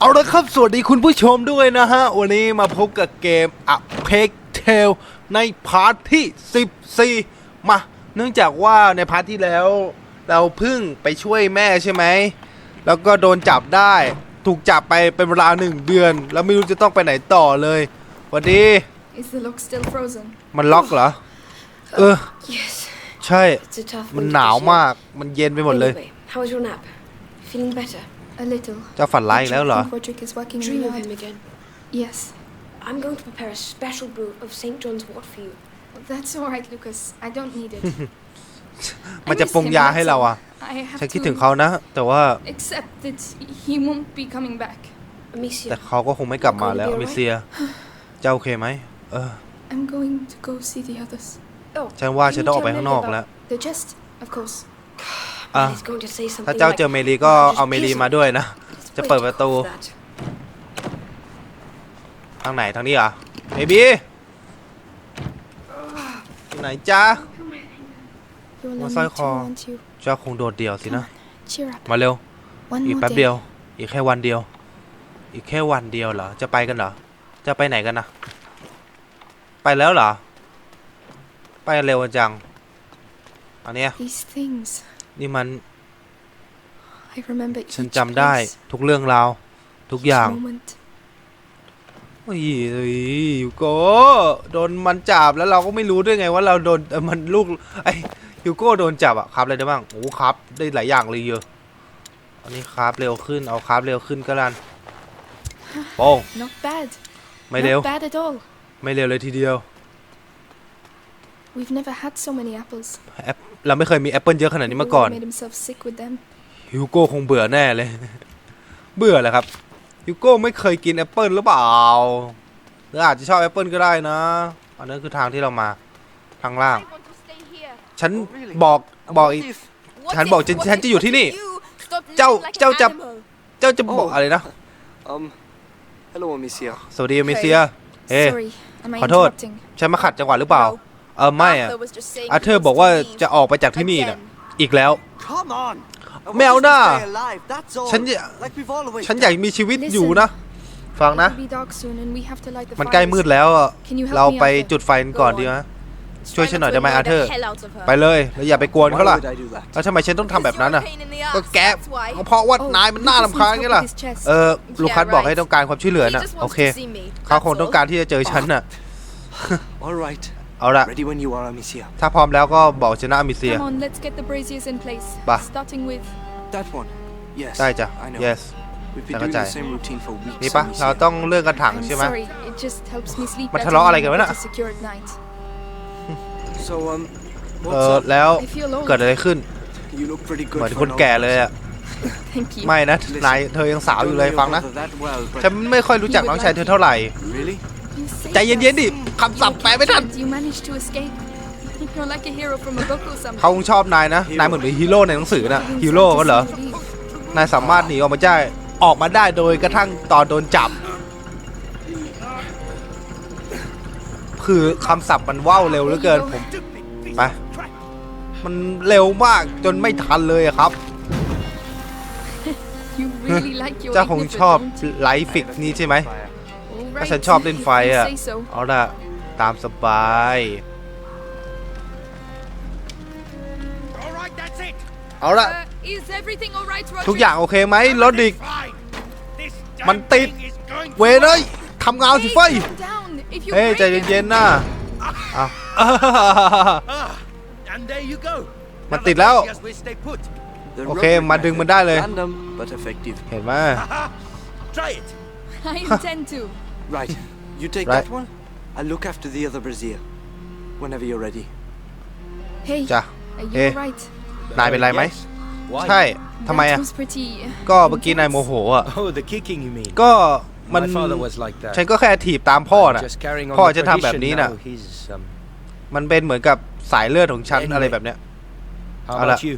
เอาละครับ สวัสดีคุณผู้ชมด้วยนะฮะ วันนี้มาพบกับเกม A p e g Tale ในพาร์ทที่ 14 มา เนื่องจากว่าในพาร์ทที่แล้ว เราเพิ่งไปช่วยแม่ใช่ไหม แล้วก็โดนจับได้ ถูกจับไปเป็นเวลาหนึ่งเดือน แล้วไม่รู้จะต้องไปไหนต่อเลยสวัสดี Is the lock still frozen? มันล็อกเหรอ เออ Yes, ใช่ it's a tough มัน one. หนาวมาก มันเย็นไปหมดเลย Anyway, how was your nap? Feeling better? A little. เจะฝันร้ายอีกแล้วเหรอ I think Roderick is working in Dream the of yard. him again. Yes. I'm going to prepare a special brew of St. John's wort for you. That's all right, Lucas. I don't need it. มันจะปรุงยาให้เราอะ I have ฉันคิด to ถึงเขานะ แต่ว่า accept that he won't be coming back. แต่ Amicia, เขาก็คงไม่กลับมาแล้ว Gonna be มิเซีย เจ้าโอเคไหมเออ I'm going to go see the others. oh, ฉันว่า can ฉัน you ต้องออก tell ไป Mary ข้างนอก about- แล้ว The chest, of course. อะ Mary's going to say ถ้า something เจ้า like, เจอเมลีก็ "Oh, เอา just เมลี piss มาด้วยนะ Let's จะ wait เปิดประตู for that. ทางไหนทางนี้เหรอเมบีไหนจ้า You What's allow I me to call? want you. เจ้าคงโดดเดี่ยวสินะ Cheer up. มาเร็ว One อีก more แป๊บ day. เดียว อีกแค่วันเดียว อีกแค่วันเดียวเหรอ จะไปกันเหรอ จะไปไหนกันนะ ไปแล้วเหรอ ไปเร็วจัง อันเนี้ย These things. นี่มัน I remember ฉัน each จำได้ place, ทุกเรื่องราว ทุก each อย่าง moment. โอ้ยยูโก้โดนมันจับแล้วเราก็ไม่รู้ด้วยไงว่าเราโดนเอ่อมันลูกไอ้ยูโก้โดนจับอะครับอะไรได้บ้างโอ้ครับ ได้หลายอย่างเลยเยอะอันนี้ครับเร็วขึ้นเอาครับเร็วขึ้นก็แล้วโป้ง Not bad. ไม่เร็ว Not bad at all. ไม่เร็วเลยทีเดียว We've never had so many apples. แอปเราไม่เคยมีแอปเปิลเยอะขนาดนี้มาก่อน He made himself sick with them. ยูโก้คงเบื่อแน่เลย เบื่อแหละครับยูโก้ไม่เคยกินแอปเปิลหรือเปล่าหรืออาจจะชอบแอปเปิลก็ได้นะ อันนั้นคือทางที่เรามาทางล่าง want to stay here. ฉันบอกบอกอีกฉันบอกฉันฉันจะอยู่ที่นี่เจ้าเจ้าจะเจ้าจะบอกโอ้อะไรนะ Um, hello, Amicia. สวัสดีมิเซีย เฮ้ย Sorry, am I ขอโทษ interrupting? ฉันมาขัดจังหวะหรือเปล่า เออไม่อะอาเธอร์บอกว่าจะออกไปจากที่นี่น่ะอีกแล้ว Come on. I Mèo want us to na. stay alive, that's all. ฉันอยาก Like we've always ฉันอยาก done. มีชีวิตอยู่นะ ฟัง It นะ will be dark soon and we have to light the มันใกล้ fires. มืดแล้วอะ Can you help เรา me ไป out there? จุดไฟกันก่อนดีไหมช่วยฉันหน่อยได้ไหมอาเธอร์ ไปไปเลยแล้วอย่าไปกวน Why เขาล่ะ would I do that? แล้วทำไมฉันต้องทำแบบนั้นอะ ก็ก็แกแกก็เพราะว่า Oh, นายมันน่า Lucas รำคาญ needs ไง help ล่ะ with his chest. เออลูคัส Yeah, บอกให้ right. ต้องการความช่วยเหลือน่ะ โอเค เขาคงต้องการที่จะเจอฉันน่ะ All right. เอาละ Ready when you are, Amicia. ถ้าพร้อมแล้วก็บอกฉันนะมิเซีย Come on, let's get the braziers in place. Bah. Starting with That one. Yes. ได้จ้ะ I know. yes We've been Chắc doing chắn. the same routine for weeks. นี่ปะ Amicia. เราต้องเลื่อนกระถาง I'm ใช่ไหม sorry, it just helps me sleep มัน better ทะเลาะอะไรกัน when วะ I'm น่ะ at a secure at night. So, um, เอ what's อ up? แล้ว I feel old. เกิดอะไรขึ้น You look pretty เหมือน good ค for น an แก่ old เลย person. อะ Thank you. ไม่นะ นายเธอยังสาวอยู่เลย Don't ฟัง know นะ your brother that well, but ฉันไม่ค่อยรู้จักน้องชายเธอเท่าไหร่ really? You say ใจเย็นๆดิ so. คำศัพท์แปลไม่ทัน You managed to escape. You're like a hero from a book or something. เขาคงชอบนายนะ นายเหมือนเป็นฮีโร่ในหนังสือน่ะฮีโร่ก็เหรอ นายสามารถหนีออกมาได้ออกมาได้โดยกระทั่งตอนโดนจับ คือคำศัพท์มันว่าวเร็วเหลือเกินผมไปมันเร็วมากจนไม่ทันเลยอะครับ You really like your เจ้าคง Ignifer, ชอบ don't you? ไลฟ์ฟิกนี้ใช่ไหม All ถ้า right, ฉันชอบเล่นไฟ if you อะ say so. เอาล่ะ ตามสบาย เอาล่ะ Uh, is everything all right, ทุก Roderick? อย่างโอเคไหมรถดิก มันติด เวรเลยทำงานสิไฟ Hey, calm down. If you เฮ้ย break ใจ it- เย็นๆนะอ้าว And there you go. มันติดแล้ว Yes, we stay put. The Okay, rotary มาดึงมันได้เลย method. Random but effective. เห็นไหม Try it. I intend to. Right. You take Right. that one. I'll look after the other brazier. Whenever you're ready. Hey, จ้ะ are you Hey. all right? นายเป็นไรไหม Yes. Why? ใช่ทำไม That อะ was pretty. ก็เมื่อกี้นายโมโหอะ Oh, the kicking you mean? ก็มัน My father was like that. ฉันก็แค่ถีบตามพ่อน่ะ Just carrying on พ่อ the จะทำแบบ tradition นี้น่ะ now. He's, um, มันเป็นเหมือนกับสายเลือดของฉัน Anyway. อะไรแบบเนี้ย how Ala. about you?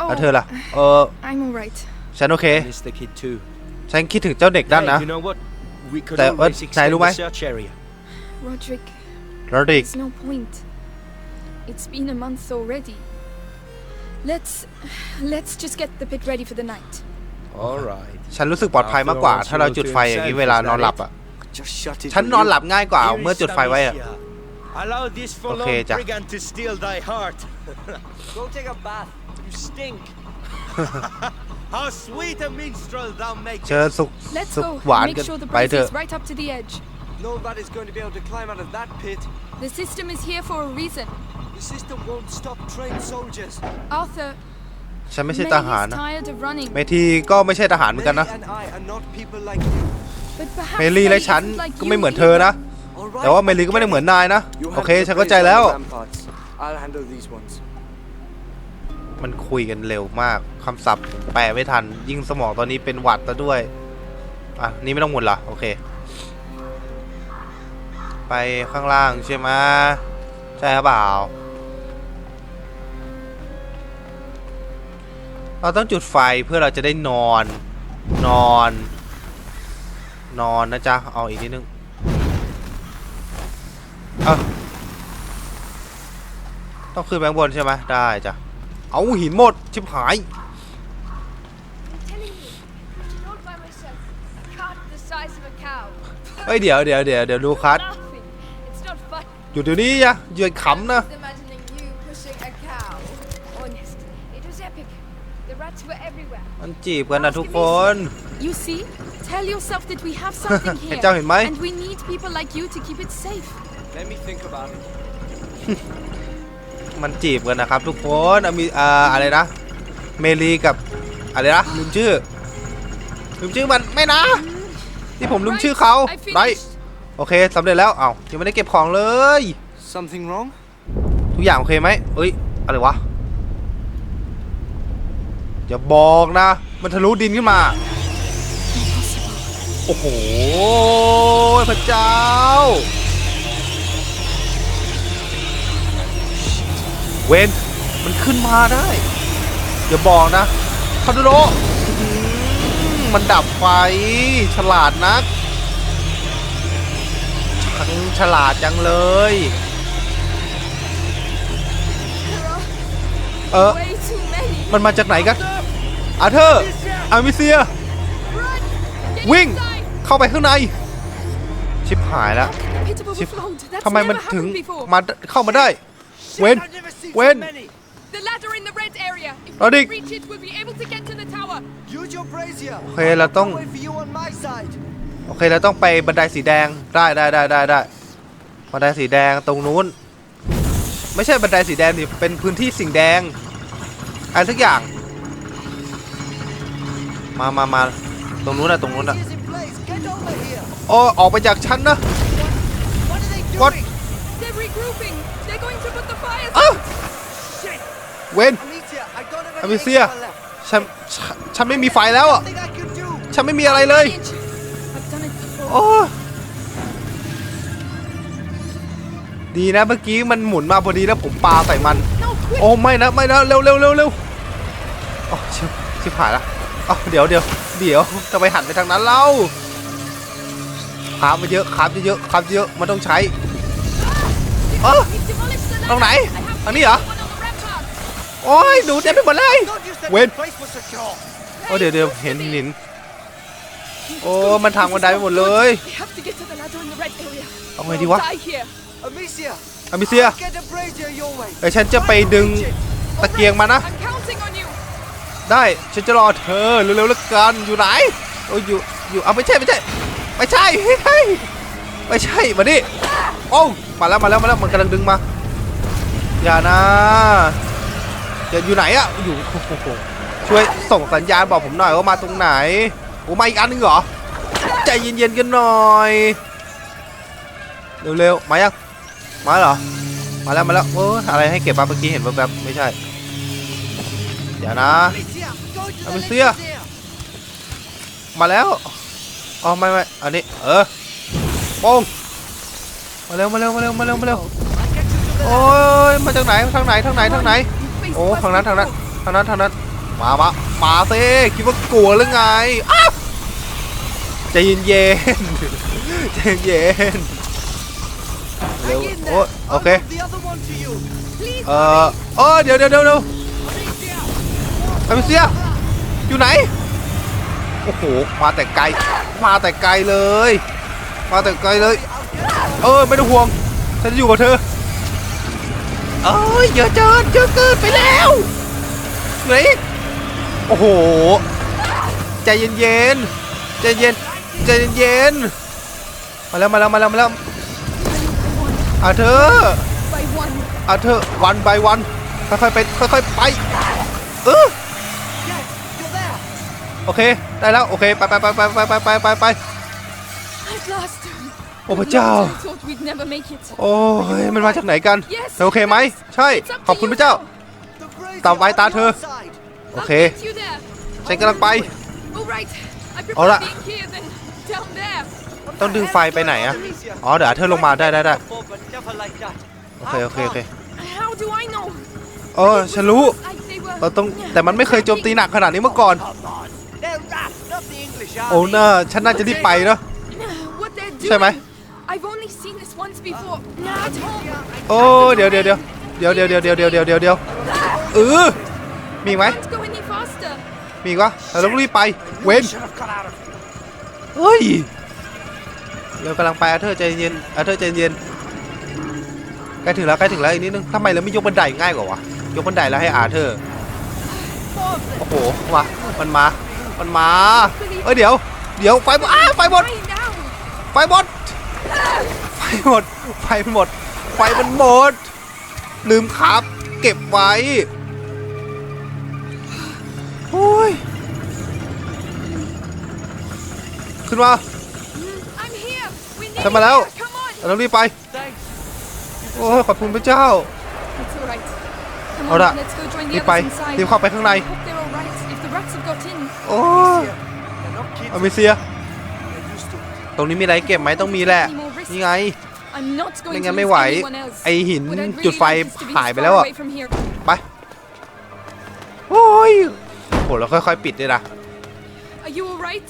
Oh, แล้วเธอล่ะ เออ I'm all right. ฉันโอเค Miss the kid too. ฉันคิดถึงเจ้าเด็กนั่น Hey, นะ you know what? We could Tại- always ơ, extend này đúng the không? search area. Roderick, รถดิก there's no point. It's been a month already. Let's let's just get the pit ready for the night. All right. ฉันรู้สึกปลอดภัยมากกว่า ถ้าเราจุดไฟอย่างนี้เวลานอนหลับอะ Just shut it. ฉัน will นอน you? หลับง่ายกว่า Here เมื่อ is จุดไฟไว้อะ Tamicia. Allow this Okay, forlorn ja. brigand to steal thy heart. Go take a bath. You stink. How sweet a minstrel thou makest. เชิญสุข Let's สุข go หวาน and กัน make sure the ไปเถ brazier อะ is right up to the edge. Nobody's going to be able to climb out of that pit. The system is here for a reason. The system won't stop trained soldiers. Arthur, ฉันไม่ใช่ May ท is หารนะ tired of running, เมทีก็ไม่ใช่ทหารเหมือนกัน Mary นะ and I are not people like you. but perhaps เมลีและ May ฉัน isn't like ก็ไม่ you เหมือนเธอ either. นะ All right. แต่ว่าเมลีก็ไม่ได้เหมือนนายนะ You โอเค handle the ฉันเข้าใจ brazier แล้ว and the ramparts. I'll handle these ones. มันคุยกันเร็วมากคำศัพท์แปลไม่ทัน ยิ่งสมองตอนนี้เป็นหวัดแล้วด้วย อะ นี่ไม่ต้องหมุนเหรอโอเค ไปข้างล่างใช่ไหมใช่หรือเปล่า เราต้องจุดไฟเพื่อเราจะได้นอน นอน นอนนะจ๊ะ เอาอีกนิดนึง เอาต้องขึ้นไปข้างบนใช่ไหมได้จ้ะ เอาหินหมด ชิบหาย I'm telling you, I rode by myself. Cut the size of a cow. เฮ้ย เดี๋ยวเดี๋ยวเดี๋ยวเดี๋ยวลูคัส Laughing. It's not fun. หยุดเดี๋ยวนี้อย่าหยุดขำนะ Just imagining you pushing a cow. Honest, it was epic. The rats were everywhere. มันจีบกันนะทุกคน You see? Tell yourself that we have something เห็น here. เจ้าเห็นไหม And we need people like you to keep it safe. Let me think about it. มันจีบกันนะครับทุกคนอะมีอ่าอะไรนะ เมลีกับอะไรนะลืมชื่อลืมชื่อมันไม่นะ ที่ผมลืมชื่อเขา I finished. ได้โอเคสำเร็จแล้วเอ้ายังไม่ได้เก็บของเลย Something wrong? ทุกอย่างโอเคไหมเอ้ยอะไรวะอย่าบอกนะ มันทะลุดินขึ้นมา โอ้โห พระเจ้า เวนมันขึ้นมาได้อย่าบอกนะคาร์โดมันดับไฟ ฉลาดนักทั้งฉลาดจังเลย เออ มันมาจากไหนกันอาเธอร์อามิเซีย วิ่ง เข้าไปข้างใน ชิบหายแล้ว ชิบทำไมมันถึงมาเข้ามาได้ เวน I've never seen When? so many. The ladder in the red area. If we Roddick. can reach it, we'll be able to get to the tower. Use your brazier. โอเคเราต้อง I'll wait for you on my side. โอเคเราต้องไปบันไดสีแดงได้ได้ได้ได้ได้บันไดสีแดงตรงนู้น ไม่ใช่บันไดสีแดงดิเป็นพื้นที่สีแดงอะไรทุกอย่าง มามามาตรงนู้นนะตรงนู้นนะ Braziers in place. Get over here. โอ้ออกไปจากฉันนะ What are they doing? What? เวน Amicia, I don't have any Amicia. extra left. ฉันฉันฉันไม่มีไฟแล้วอะ Nothing I can do. ฉันไม่มีอะไรเลย Inch. I've done it before. โอ้ดีนะเมื่อกี้มันหมุนมาพอดีแล้วผมปาใส่มัน No, quick. โอ้ไม่นะไม่นะเร็วเร็วเร็วเร็วโอ้ชิบชิบหายละอ๋อเดี๋ยวเดี๋ยวเดี๋ยวจะไปหันไปทางนั้นเล่าคาบมาเยอะคาบเยอะคาบเยอะมันต้องใช้ Oh. We've demolished the ตรงไหน ladder. I have อันนี้เหรอ โอ้ยหนูเต็มไปหมดเลย Thought you said When? the place was secure. โอ้เดี๋ยวเดี๋ยวเห็นหินโอ้มันทางบันไดไปหมดเลย We have to get to the ladder in the red area. เอาไง or ดีวะ Die here. Amicia, อามิเซีย get the brazier your way. เดี๋ยวฉันจะไปดึงตะเกียงมานะ I'm counting on you. ได้ฉันจะรอเธอเร็วๆแล้วกันอยู่ไหนโอ้ยอยู่อยู่เอาไม่ใช่ไม่ใช่ไม่ใช่ไม่ใช่ไม่ใช่มาดิโอ้มาแล้วมาแล้วมาแล้วมันกำลังดึงมาอย่านะ อย่าอยู่ไหนอะอยู่ช่วยส่งสัญญาณบอกผมหน่อยว่ามาตรงไหนโอ้มาอีกอันนึงเหรอใจเย็นๆกันหน่อยเร็วๆมายังมาเหรอมาแล้วมาแล้วโอ้อะไรให้เก็บมาเมื่อกี้เห็นแบบๆไม่ใช่อย่านะ Amicia, go to the Amicia. lift there. มาแล้วอ๋อไม่ไม่อันนี้เออปงมาเร็วมาเร็วมาเร็วมาเร็วมาเร็วโอ้ยมาจากไหนทางไหนทางไหนทางไหน โอ้ทางนั้นทางนั้นทางนั้นทางนั้นมามามาเซ่คิดว่ากลัวหรือไงอ้าวใจเย็นเย็นๆใจเย็นเร็วโอ้โอเคเอ่อโอ้เดี๋ยวเดี๋ยวเดี๋ยวเดี๋ยว Amicia, อเมเซียอยู่ไหนโอ้โหมาแต่ไกลมาแต่ไกลเลย มาแต่ไกลเลย เออไม่ต้องห่วงฉันจะอยู่กับเธอ เอ้ยเยอะเกินเยอะเกินไปแล้วเหลืออีกโอ้โห ใจเย็นๆใจเย็นใจเย็นๆมาแล้วมาแล้วมาแล้วมาแล้วอาเธอ By one. อาเธอวันบายวันค่อยๆไปค่อยๆไปเออโอเค ได้แล้ว โอเค ไปไปไปไปไปไปไปไป อ้พระเจ้า I thought we'd never make it. โอ้ยมันมาจากไหนกัน Yes, เธอโอเคไหม ใช่ It's up to ขอบคุณ you พระเจ้า now. The brazier ตามไว้ตาเธอ outside. โอ I'll เค get you there. ฉันกำลังไป All right. I prefer Alright. being here than down there. ต้องดึงไฟไปไหนอะอ๋อ เดี๋ยวอาเธอลงมาได้ได้ได้ Before, but never like that. โอเค โอเค โอเค How do I know? เออฉันรู้ I, they were เราต้อง แต่มันไม่เคยโจมตีหนักขนาดนี้มาก่อน Come on. They're rats, not the English โอ้ army. น่าฉันน่าจะรีบไปเนาะ What they're doing. ใช่ไหม I've only seen this once before. At home. โอ้เดี๋ยวเดี๋ยวเดี๋ยวเดี๋ยวเดี๋ยวเดี๋ยวเดี๋ยวเดี๋ยวเดี๋ยวเดี๋ยวเดี๋ยวเออมีอีกไหม Can't go any faster. มีอีกวะเราต้องรีบไป เว้น Should have got out of here. เฮ้ย เรากำลังไปอาเธอร์ใจเย็นอาเธอร์ใจเย็นใกล้ถึงแล้วใกล้ถึงแล้วอีกนิดนึงทำไมเราไม่ยกบันไดง่ายกว่าวะ ยกบันไดแล้วให้อาเธอร์โอ้โหว่ะมันมา มันมา เอ้ยเดี๋ยว เดี๋ยวไฟหมดอ้าไฟหมด Right now. ไฟหมด ไฟหมด ไฟหมด ไฟมันหมด ลืมครับ เก็บไว้โอ้ย ขึ้นมา I'm here. We need ฉันมาแล้ว you. Come on. เราต้องรีบไป Thanks. โอ้ยขอบคุณพระเจ้า It's all right. Come เอา on, ละ let's go join รี the บไป others inside. รีบเข้าไปข้างใน I hope they're all right. If the rats have got in. โอ้ย They're not kids. อเมเซีย They're used to it. ตรงนี้มีอะไรเก็บไหมต้องมีแหละ นี่ไง I'm not ไม่ going งั้ to นไม่ lose ไหว anyone else. ไอหิน What I'd really จุดไฟ like is to be หาย as ไป far แล้วอะ away from here. ไปโอ้ยโหเราค่อยๆ ปิดด้วยนะ Are you all right?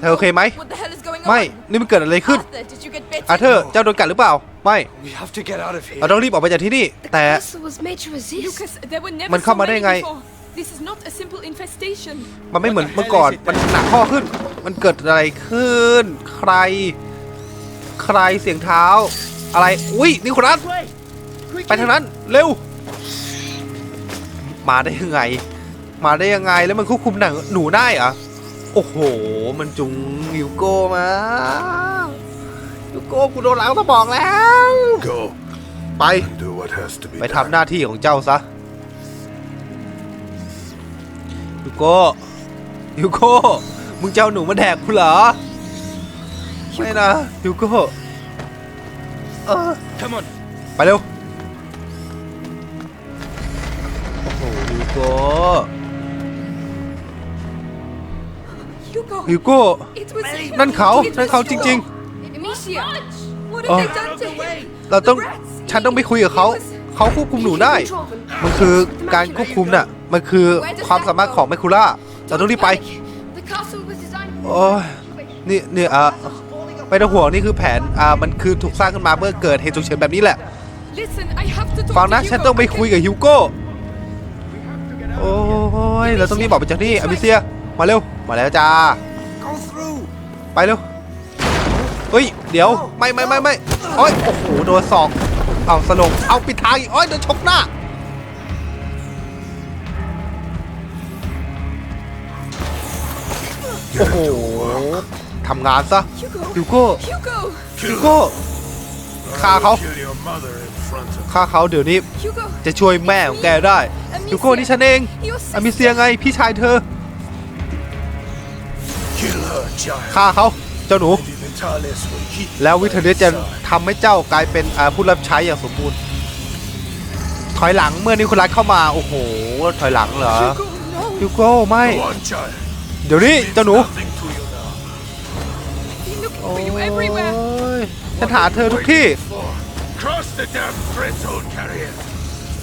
เธอโอเคไหม What the hell is going ไม่ on? นี่มันเกิดอะไรขึ้น Arthur, did you get bitten? อาเธอร์เจ้าโดนกัดหรือเปล่า ไม่ We have to get out of เรา here. ต้องรีบออกไปจากที่นี่ แต่ castle was made to resist. Lucas, there were never มันเข้า so มาได้ many ไง before. This is not a simple infestation. มันไม่เหมือนเมื่อก่อน มันหนักข้อขึ้น มันเกิดอะไรขึ้น ใคร ใครเสียงเท้า อะไร อุ้ยนี่คนนั้นไปทางนั้น เร็ว มาได้ยังไง มาได้ยังไงแล้วมันควบคุมหนังหนูได้เหรอโอ้โห มันจุงฮิวโก้มาฮิวโก้กูโดนล้างสมองแล้ว Go ไป and do what has to be ไป done. ทำหน้าที่ของเจ้าซะฮิวโก้ฮิวโก้มึงเจ้าหนูมาแดกกูเหรอ ไม่นะฮิวโก้เออ Come on. ไปเร็ว โอ้โหฮิวโก้ Hugo, ฮิวโก้ it was นั่นเขา It นั่น was เขาจริง Amicia, what Oh. have they done to him? ๆ เราต้อง ฉันต้องไปคุยกับเขา เขาควบคุมหนูได้ มันคือการควบคุมน่ะ มันคือความสามารถของแมคคูล่า เราต้องรีบไป The castle was designed โอ้ยนี่นี่อะ ไม่ต้องห่วงนี่คือแผนอ่ามันคือถูกสร้างขึ้นมาเมื่อเกิดเหตุฉุกเฉินแบบนี้แหละ Listen, I have to talk ฟังนะ to ฉัน Hugo. ต้องไปคุยกับฮิวโก้โอ้ยเราต้องรีบบอกไปจากนี่อมิเซียมาเร็วมาแล้วจ้า Go through. ไปเร็วเฮ้ยเดี๋ยวไม่ไม่ไม่ไม่โอ้ยโอ้โหโดนศอกเอาสลงเอาปิดทางอีกโอ้ยโดนชกหน้าโอ้โหทำงานซะ Hugo, ฮิวโก้ Hugo, ฮิวโก้ฆ่าเขา Kill your mother in front of ฆ่าเขาเดี๋ยวนี้ Hugo. จะช่วยแม่ของแกได้ฮิวโก้นี่ฉันเอง Your อมิเซียไงพี่ชายเธอ Kill her, child. ฆ่าเขาเจ้าหนู Maybe Vitalis will keep แล้ววิ you เทอ by ร์เน his จะ side. ทำให้เจ้ากลายเป็นอ่าผู้รับใช้อย่างสมบูรณ์ ถอยหลังเมื่อนิโคลัสเข้ามา โอ้โห ถอยหลังเหรอ Hugo, no. ฮิวโก้ไม่ Go on, child. เดี๋ยวนี้เจ้าหนู โอ้ for you everywhere. ยฉันหาเธอทุกที่ For. Cross the damn threat zone carrier.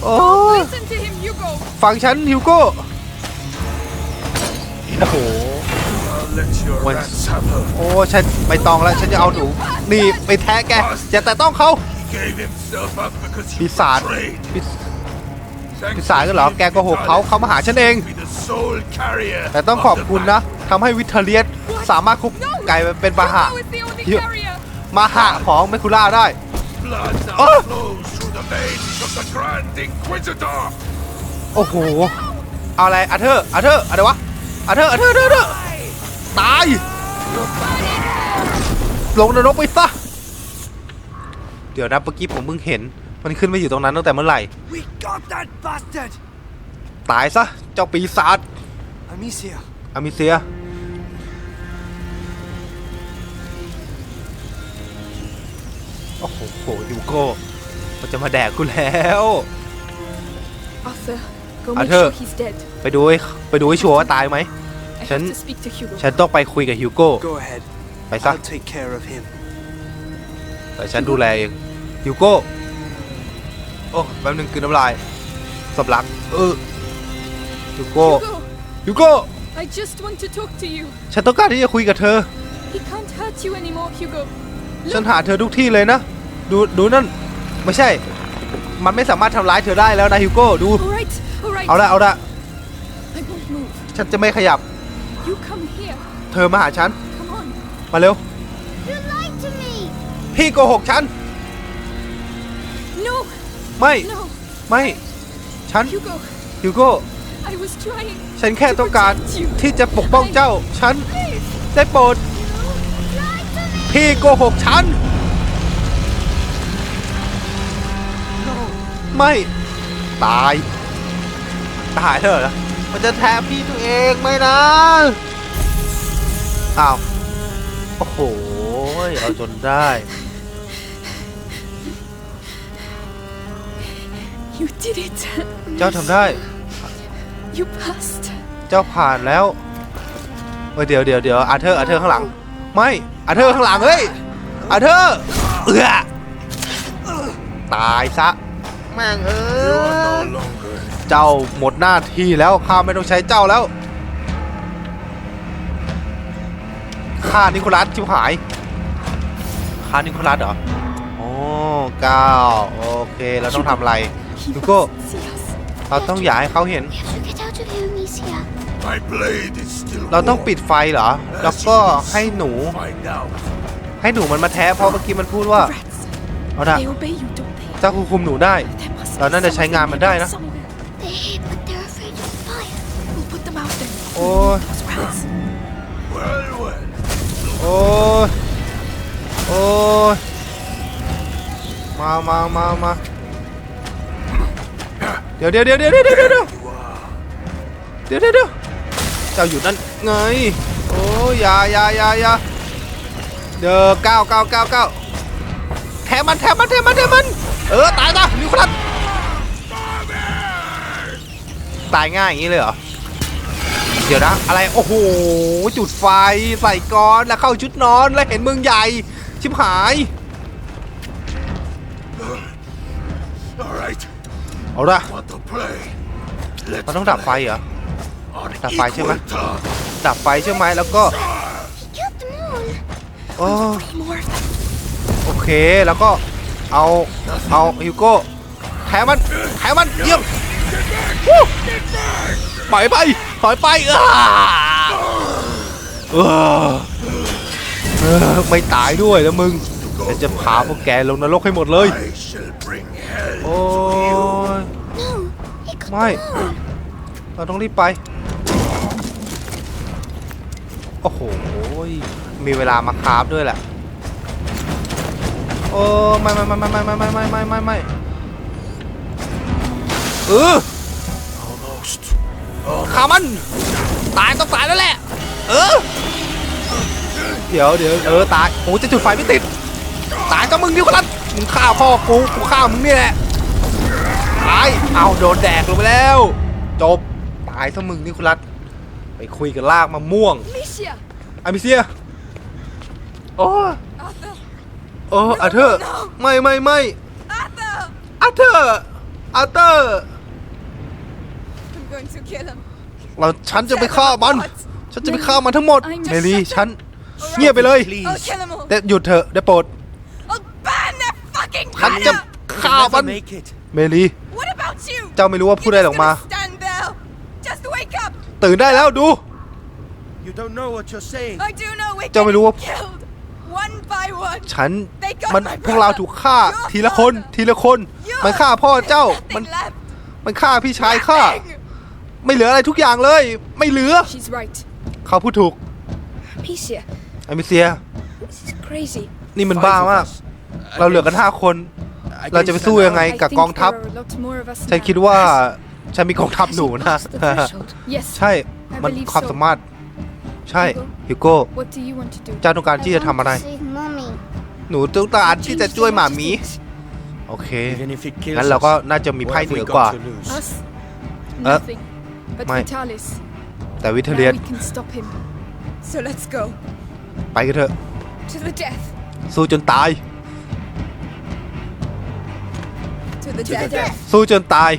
โอ้ย Listen to him, Hugo. ฟังฉันฮิวโก้ โอ้โห I'll let your When- rats have her. โอ้ฉันไม่ต้องแล้ว ฉันจะเอาหนูนี่ไปแท้แกอย่าแต่ต้องเขา He gave himself up because he ปีศาจ betrayed. ปีศ พิสายกันเหรอ แกโกหกเขาเขามาหาฉันเอง Be the sole carrier แต่ต้องขอบคุณนะทำให้วิทเทเลียสสามารถคุกไก่เป็นปาหะ Hugo is the only You- carrier. มาหะของเมคุล่าได้ Blood now Oh! flows through the veins of the Grand Inquisitor. โอ้โห เอาอะไรอาเธอร์อาเธอร์อะไรวะอาเธอร์อาเธอร์อาเธอร์อาเธอร์ตาย ลงนรกไปซะ เดี๋ยวนะเมื่อกี้ผมเพิ่งเห็น มันขึ้นมาอยู่ตรงนั้นตั้งแต่เมื่อไหร่ We got that bastard! ตายซะ เจ้าปีศาจ Amicia, อามิเซีย โอ้โหโหฮิวโก้มันจะมาแดกกูแล้ว Arthur, go Arthur. make sure he's dead. ไปดูให้ไปดูให้ชัวร์ว่าตายไหม I Shen- have to speak to Hugo. ฉันต้องไปคุยกับฮิวโก้ go ahead. ไปซะ I'll take care of him. แต่ฉันดูแลเองฮิวโก้ โอ้แป๊บนึงคือน้ำลายสำลักเออฮิวโก้ Hugo, ฮิวโก้ I just want to talk to you. ฉันต้องการที่จะคุยกับเธอ He can't hurt you anymore, Hugo. ฉันหาเธอทุกที่เลยนะ ดูดูนั่น ไม่ใช่ มันไม่สามารถทำร้ายเธอได้แล้วนะฮิวโก้ดู All right, all right. เอาละเอาละ I won't move. ฉันจะไม่ขยับ You come here. เธอมาหาฉัน Come on. มาเร็ว You lied to me. พี่โกหกฉัน No, ไม่ no, ไม่ ฉัน Hugo. ฮิวโก้ I was trying. ฉันแค่ต้องการที่จะปกป้องเจ้า ฉัน Please. ได้โปรด พี่โกหกฉัน ไม่ ตาย ตายเถอะนะมันจะแทนพี่ตัวเองไม่นะ อ้าว โอ้โห เอาจนได้ You did it. เจ้าทำได้ You passed. เจ้าผ่านแล้วเฮ้ยเดี๋ยวเดี๋ยวเดี๋ยวอาเธอร์อาเธอร์ข้างหลัง ไม่อาเธอร์ข้างหลังเฮ้ยอาเธอร์เอือตายซะแม่งเอ้ You are ย no longer เจ้าหมดหน้าที่แล้วข้าไม่ต้องใช้เจ้าแล้วฆ่านิโคลัสชิบหายฆ่านิโคลัสเหรอโอ้เก้าโอเคเราต้องทำอะไร He Hugo. must see us. เราต้องอย่าให้เขาเห็น We have to get out of here, Amicia. My blade is still เราต้อง warm. ปิดไฟเหรอ แล้วก็ให้หนู Find out. ให้หนูมันมาแท้เพราะเมื่อกี้มันพูดว่า Rats. เอาละ They obey you, don't they? เจ้าคุมหนูได้ There must เรา be น่าจะใช้งานมันได้นะ somewhere. They're here, but they're afraid of fire. We'll put them out then. โอ้ย Those rats. Well, well. โอ้ยโอ้ยมามามามา เดี๋ยวเดี๋ยวเดี๋ยวเดี๋ยวเดี๋ยวเดี๋ยวเดี๋ยวเดี๋ยวเดี๋ยวเจ้าอยู่นั่นไงโอ้ยยายายายาเดี๋ยวเก้าเก้าเก้าเก้าแทงมันแทงมันแทงมันแทงมันเออตายนะนิวคลัสตายง่ายอย่างนี้เลยเหรอเดี๋ยวนะอะไรโอ้โหจุดไฟใส่ก้อนแล้วเข้าชุดนอนแล้วเห็นเมืองใหญ่ชิบหาย เอาละ Want to play? Let's เราต้องดับไฟเหรอ on Đập phải chứ mà. equal terms. ดับไฟใช่ไหมแล้วก็โอ้โอเค แล้วก็เอา เอาฮิวโก้แถมมันแถมมันเยี่ยมปล่อยไปถอยไปเออไม่ตายด้วยแล้วมึงจะพาพวกแกลงนรกให้หมดเลย โอ้ ไม่ เราต้องรีบไป โอ้โห มีเวลามาคราฟด้วยแหละ โอ้ไม่ไม่ไม่ไม่ไม่ไม่ไม่ไม่ไม่ไม่เออขามัน ตายต้องตายแล้วแหละ เออ เดี๋ยวเดี๋ยวเออตาย โอ้จะจุดไฟไม่ติด ตายก็มึงดิวกันมึงฆ่าพ่อกู กูฆ่ามึงนี่แหละ ตาย เอาโดนแดกลงไปแล้ว จบ ตายซะมึงนิโคลัสไปคุยกับลากมะม่วง Alicia. อามิเซีย โอ้ Arthur. โอ้อาเธอร์ ไม่ไม่ไม่ Arthur. อาเธอร์อาเธอร์ I'm going to kill him. เราฉันจะไปฆ่ามัน ฉันจะไปฆ่ามันทั้งหมด I'm เมลี่ just- ฉัน เงียบไปเลย I'll kill them all. แต่หยุดเถอะได้โปรด I'll burn their fucking ฉันจะ planet. ฆ่า Never มัน make it. เมลี่ What about It's you. เจ้าไม่รู้ว่าพูดอะไรออกมา You're just gonna Stand there. Just wake up. ตื่นได้แล้วดู You don't know what you're saying. I do know we're เจ้าไม่รู้ว่า getting killed. One by one. ฉัน They got มัน my พวกเรา brother. ถูกฆ่า Your ทีละคน father. ทีละคน Your มันฆ่าพ่อเจ้า Nothing มัน left. มันฆ่าพี่ชายข้า Nothing. ไม่เหลืออะไรทุกอย่างเลย ไม่เหลือ She's right. เขาพูดถูก Amicia, อมิเซีย this is crazy. นี่มันบ้ามาก เราเหลือกันห้าคน เราจะไปสู้ยังไง I กับ think กองทัพ there are a lot more of us ฉัน now. คิดว่าฉันมีกองทัพหนูนะ Has he passed the threshold? Yes. ใช่ มันความสามารถ ใช่ฮิวโก้ What do you want to do? เจ้าต้องการที่จะทำอะไร I want to save mommy. หนูต้องการที่จะช่วยหมามี โอเค Even if it kills งั้นเราก็ us, น่าจะมี what ไพ่ have เหนื we อกว่า got to lose? Us? Uh, Nothing. but my- Vitalis. แต่วิเท Now เลียน we can stop him. So let's go. ไปกันเถอะ To the death. สู้จนตาย To the To the death. death. สู้จนตาย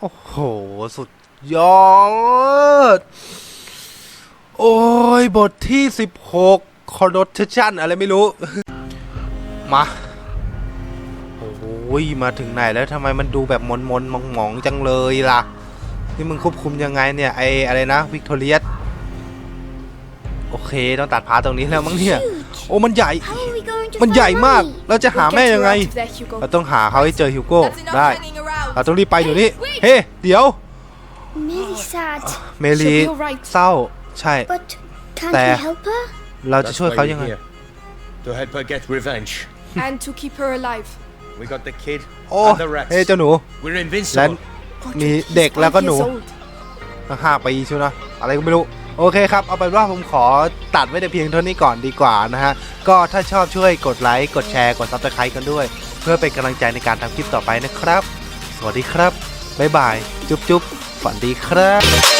โอ้โห สุดยอด โอ้ย บทที่ 16 connotation อะไรไม่รู้ มา โอ้ย มาถึงไหนแล้วทำไมมันดูแบบมนมนๆมองมองๆจังเลยล่ะ นี่มึงควบคุมยังไงเนี่ย ไออะไรนะ วิกตอเรียส โอเค ต้องตัดพาร์ทตรงนี้แล้วมั้งเนี่ย โอ้มันใหญ่ How are we going to มัน find ใหญ่มาก mommy? เราจะหา We'll แม่ get ยัง her ไง out of there, Hugo. เราต้องหาเขาให้เจอฮิวโก้ That's enough ได้ hanging around. เราต้องรีบไปอยู่นี่ Wait. เฮ้เดี๋ยว Millie's sad. เมลี She'll be alright. เศร้าใช่ But can't There. we help her? เราจะ That's ช่วย why เขา we're ยังไง here. To help her get revenge. and to keep her alive. We got the kid โอ้ and the rats. เฮ้เจ้าหนู We're และ invincible. มี He's เด็กแล้วก็ five หนู years old. ห้าปีใช่ไหมอะไรก็ไม่รู้ โอเคครับ เอาเป็นว่าผมขอตัดไว้แต่เพียงเท่านี้ก่อนดีกว่านะฮะ ก็ถ้าชอบช่วยกดไลค์กดแชร์กดซับสไครต์กันด้วย เพื่อเป็นกำลังใจในการทำคลิปต่อไปนะครับ สวัสดีครับ บ๊ายบาย จุ๊บจุ๊บฝันดีครับ